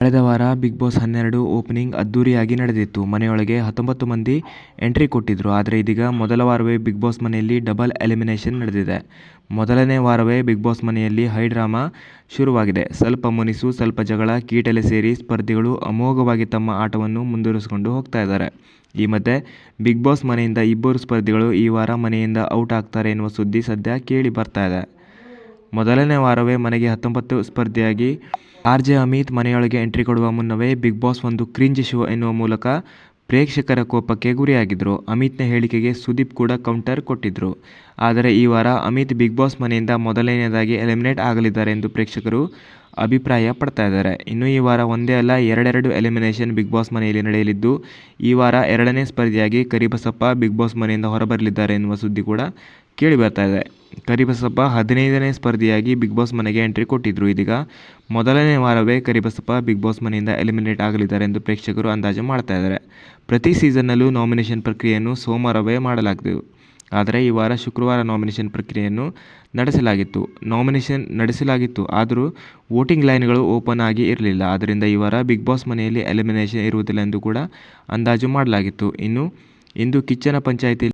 ಕಳೆದ ವಾರ big boss ಹನ್ನೆರಡು ಓಪನಿಂಗ್ ಅದ್ದೂರಿಯಾಗಿ ನಡೆದಿತ್ತು. ಮನೆಯೊಳಗೆ ಹತ್ತೊಂಬತ್ತು ಮಂದಿ ಎಂಟ್ರಿ ಕೊಟ್ಟಿದ್ರು. ಆದರೆ ಇದೀಗ ಮೊದಲ ವಾರವೇ ಬಿಗ್ ಬಾಸ್ ಮನೆಯಲ್ಲಿ ಡಬಲ್ ಎಲಿಮಿನೇಷನ್ ನಡೆದಿದೆ. ಮೊದಲನೇ ವಾರವೇ ಬಿಗ್ ಬಾಸ್ ಮನೆಯಲ್ಲಿ ಹೈ ಡ್ರಾಮಾ ಶುರುವಾಗಿದೆ. ಸ್ವಲ್ಪ ಮುನಿಸು, ಸ್ವಲ್ಪ ಜಗಳ, ಕೀಟಲೆ ಸೇರಿ ಸ್ಪರ್ಧಿಗಳು ಅಮೋಘವಾಗಿ ತಮ್ಮ ಆಟವನ್ನು ಮುಂದುವರಿಸಿಕೊಂಡು ಹೋಗ್ತಾ ಇದ್ದಾರೆ. ಈ ಮಧ್ಯೆ ಬಿಗ್ ಬಾಸ್ ಮನೆಯಿಂದ ಇಬ್ಬರು ಸ್ಪರ್ಧಿಗಳು ಈ ವಾರ ಮನೆಯಿಂದ ಔಟ್ ಆಗ್ತಾರೆ ಎನ್ನುವ ಸುದ್ದಿ ಸದ್ಯ ಕೇಳಿ ಬರ್ತಾ ಇದೆ. ಮೊದಲನೇ ವಾರವೇ ಮನೆಗೆ ಹತ್ತೊಂಬತ್ತು ಸ್ಪರ್ಧಿಯಾಗಿ ಆರ್ಜೆ ಅಮಿತ್ ಮನೆಯೊಳಗೆ ಎಂಟ್ರಿ ಕೊಡುವ ಮುನ್ನವೇ ಬಿಗ್ ಬಾಸ್ ಒಂದು ಕ್ರಿಂಜ್ ಶೋ ಎನ್ನುವ ಮೂಲಕ ಪ್ರೇಕ್ಷಕರ ಕೋಪಕ್ಕೆ ಗುರಿಯಾಗಿದ್ದರು ಅಮಿತ್ನ ಹೇಳಿಕೆಗೆ ಸುದೀಪ್ ಕೂಡ ಕೌಂಟರ್ ಕೊಟ್ಟಿದ್ದರು ಆದರೆ ಈ ವಾರ ಅಮಿತ್ ಬಿಗ್ ಬಾಸ್ ಮನೆಯಿಂದ ಮೊದಲನೆಯದಾಗಿ ಎಲಿಮಿನೇಟ್ ಆಗಲಿದ್ದಾರೆ ಎಂದು ಪ್ರೇಕ್ಷಕರು ಅಭಿಪ್ರಾಯ ಪಡ್ತಾ ಇದ್ದಾರೆ. ಇನ್ನು ಈ ವಾರ ಒಂದೇ ಅಲ್ಲ ಎರಡೆರಡು ಎಲಿಮಿನೇಷನ್ ಬಿಗ್ ಬಾಸ್ ಮನೆಯಲ್ಲಿ ನಡೆಯಲಿದ್ದು, ಈ ವಾರ ಎರಡನೇ ಸ್ಪರ್ಧಿಯಾಗಿ ಕರಿಬಸಪ್ಪ ಬಿಗ್ ಬಾಸ್ ಮನೆಯಿಂದ ಹೊರಬರಲಿದ್ದಾರೆ ಎನ್ನುವ ಸುದ್ದಿ ಕೂಡ ಕೇಳಿ ಬರ್ತಾ ಇದೆ. ಕರಿಬಸಪ್ಪ ಹದಿನೈದನೇ ಸ್ಪರ್ಧಿಯಾಗಿ ಬಿಗ್ ಬಾಸ್ ಮನೆಗೆ ಎಂಟ್ರಿ ಕೊಟ್ಟಿದ್ರು. ಇದೀಗ ಮೊದಲನೇ ವಾರವೇ ಕರಿಬಸಪ್ಪ ಬಿಗ್ ಬಾಸ್ ಮನೆಯಿಂದ ಎಲಿಮಿನೇಟ್ ಆಗಲಿದ್ದಾರೆ ಎಂದು ಪ್ರೇಕ್ಷಕರು ಅಂದಾಜು ಮಾಡ್ತಾ ಇದ್ದಾರೆ. ಪ್ರತಿ ಸೀಸನ್ನಲ್ಲೂ ನಾಮಿನೇಷನ್ ಪ್ರಕ್ರಿಯೆಯನ್ನು ಸೋಮವಾರವೇ ಮಾಡಲಾಗಿದೆ ಆದರೆ ಈ ವಾರ ಶುಕ್ರವಾರ ನಾಮಿನೇಷನ್ ಪ್ರಕ್ರಿಯೆಯನ್ನು ನಡೆಸಲಾಗಿತ್ತು. ನಾಮಿನೇಷನ್ ನಡೆಸಲಾಗಿತ್ತು. ಆದರೂ ವೋಟಿಂಗ್ ಲೈನ್ಗಳು ಓಪನ್ ಆಗಿ ಇರಲಿಲ್ಲ. ಆದ್ದರಿಂದ ಈ ವಾರ ಬಿಗ್ ಬಾಸ್ ಮನೆಯಲ್ಲಿ ಎಲಿಮಿನೇಷನ್ ಇರುವುದಿಲ್ಲ ಎಂದು ಕೂಡ ಅಂದಾಜು ಮಾಡಲಾಗಿತ್ತು. ಇನ್ನು, ಇಂದು ಕಿಚ್ಚನ ಪಂಚಾಯ್ತಿಯಲ್ಲಿ